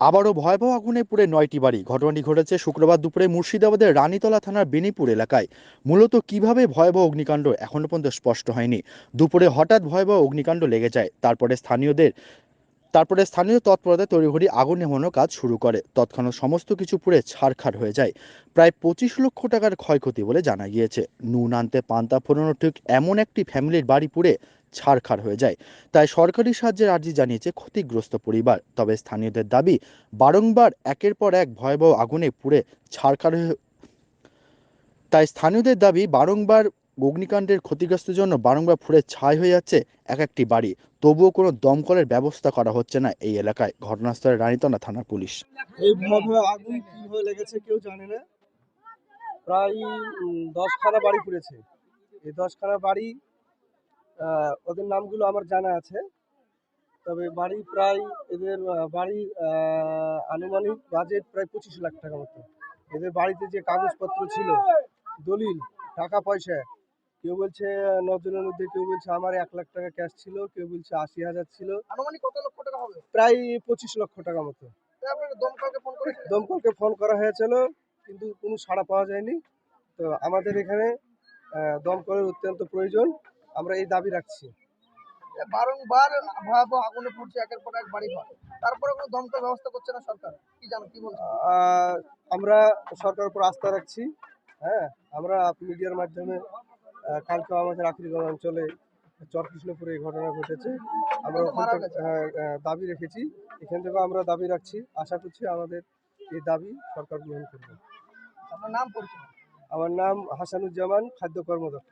আবারও ভয়াবহ আগুনে পুড়ে নয়টি বাড়ি। ঘটনাটি ঘটেছে শুক্রবার দুপুরে মুর্শিদাবাদের রানীতলা থানার বেনিপুর এলাকায়। মূলত কীভাবে ভয়াবহ অগ্নিকাণ্ড এখনও পর্যন্ত স্পষ্ট হয়নি। দুপুরে হঠাৎ ভয়াবহ অগ্নিকাণ্ড লেগে যায়। তারপরে স্থানীয়দের, তারপরে স্থানীয় তৎপরতায় তড়িঘড়ি আগুন নেভানোর কাজ শুরু করে। তৎক্ষণাৎ সমস্ত কিছু পুড়ে ছারখার হয়ে যায়। প্রায় পঁচিশ লক্ষ টাকার ক্ষয়ক্ষতি বলে জানা গিয়েছে। নুন আনতে পান্তা ফোরানো ঠিক এমন একটি ফ্যামিলির বাড়ি পুড়ে ছারখার হয়ে যায়। তাই সরকারি সাহায্যের আর্জি জানিয়েছে ক্ষতিগ্রস্ত পরিবার। তবে স্থানীয়দের দাবি, বারংবার একের পর এক ভয়াবহ আগুনে পুড়ে ছারখার হয়ে তাই স্থানীয়দের দাবি, বারংবার অগ্নিকাণ্ডের ক্ষতিগ্রস্তের জন্য বারংবার পুড়ে ছাই হয়ে যাচ্ছে এক একটি বাড়ি। তবুও কোনো দমকলের ব্যবস্থা করা হচ্ছে না এই এলাকায়। ঘটনাস্থলে রানীতলা থানার পুলিশ। এই আগুন কীভাবে লেগেছে কেউ জানে না? প্রায় দশখানা বাড়ি পুড়েছে। এই দশখানা বাড়ি ওদের নামগুলো আমার জানা আছে। তবে বাড়ি প্রায় এদের বাড়ি আনুমানিক বাজেট প্রায় পঁচিশ লাখ টাকা মতো। এদের বাড়িতে যে কাগজপত্র ছিল দলিল টাকা পয়সা কেউ বলছে নজনের মধ্যে কেউ বলছে আমার এক লাখ টাকা ক্যাশ ছিল কেউ বলছে আশি হাজার ছিল। আনুমানিক কত লক্ষ টাকা হবে? প্রায় পঁচিশ লক্ষ টাকা মতো। দমকলকে ফোন করে দমকলকে ফোন করা হয়েছিল কিন্তু কোনো সাড়া পাওয়া যায়নি। তো আমাদের এখানে দমকলের অত্যন্ত প্রয়োজন। আমরা এই দাবি রাখছি। বারংবার ভয়াবহ আগুনে পড়ছে একের পর এক বাড়ি ঘর। তারপরে কোনো দমকল ব্যবস্থা করছে না সরকার? কি জানো কি বলছো? আমরা সরকারের উপর আস্থা রাখছি হ্যাঁ? আমরা মিডিয়ার মাধ্যমে কালকে আমাদের আখরিগঞ্জ অঞ্চলে চরকৃষ্ণপুরে এই ঘটনা ঘটেছে। আমরা আহ, দাবি রেখেছি। এখান থেকে আমরা দাবি রাখছি। আশা করছি আমাদের এই দাবি সরকার গ্রহণ করবে। আপনার নাম পরিচয়? আমার নাম হাসানুজ্জামান খাদ্য কর্মদক্ষ।